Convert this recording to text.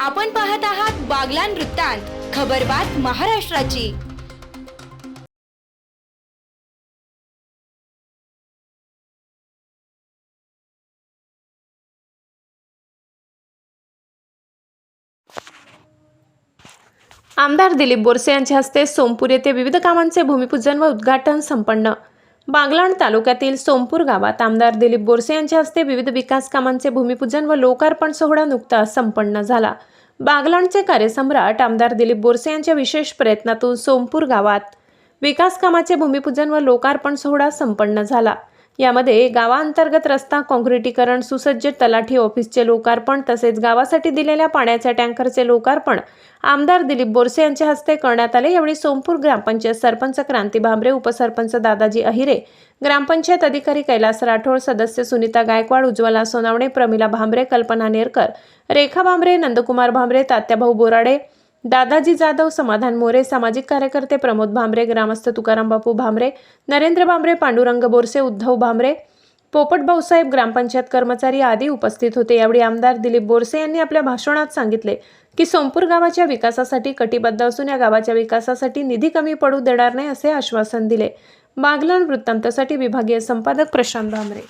आपण पाहत आहात बागलान वृत्तांत खबरबात महाराष्ट्राची. आमदार दिलीप बोरसे यांच्या हस्ते सोमपूर येथे विविध कामांचे भूमिपूजन व उद्घाटन संपन्न. बागलाण तालुक्यातील सोमपूर गावात आमदार दिलीप बोरसे यांच्या हस्ते विविध विकास कामांचे भूमिपूजन व लोकार्पण सोहळा नुकताच संपन्न झाला. बागलाणचे कार्यसम्राट आमदार दिलीप बोरसे यांच्या विशेष प्रयत्नातून सोमपूर गावात विकास कामाचे भूमिपूजन व लोकार्पण सोहळा संपन्न झाला. यामध्ये गावांतर्गत रस्ता काँक्रिटीकरण सुसज्ज तलाठी ऑफिसचे लोकार्पण तसेच गावासाठी दिलेल्या पाण्याच्या टँकरचे लोकार्पण आमदार दिलीप बोरसे यांच्या हस्ते करण्यात आले. यावेळी सोमपूर ग्रामपंचायत सरपंच क्रांती भांबरे उपसरपंच दादाजी अहिरे ग्रामपंचायत अधिकारी कैलास राठोड सदस्य सुनीता गायकवाड उज्ज्वला सोनावणे प्रमिला भांबरे कल्पना नेरकर रेखा भांबरे नंदकुमार भांबरे तात्याभाऊ बोराडे दादाजी जाधव समाधान मोरे सामाजिक कार्यकर्ते प्रमोद भांबरे ग्रामस्थ तुकाराम बापू भांबरे नरेंद्र भांबरे पांडुरंग बोरसे उद्धव भांबरे पोपट भाऊसाहेब ग्रामपंचायत कर्मचारी आदी उपस्थित होते. यावेळी आमदार दिलीप बोरसे यांनी आपल्या भाषणात सांगितले की सोमपूर गावाच्या विकासासाठी कटिबद्ध असून या गावाच्या विकासासाठी निधी कमी पडू देणार नाही असे आश्वासन दिले. बागलाण वृत्तांतासाठी विभागीय संपादक प्रशांत भांबरे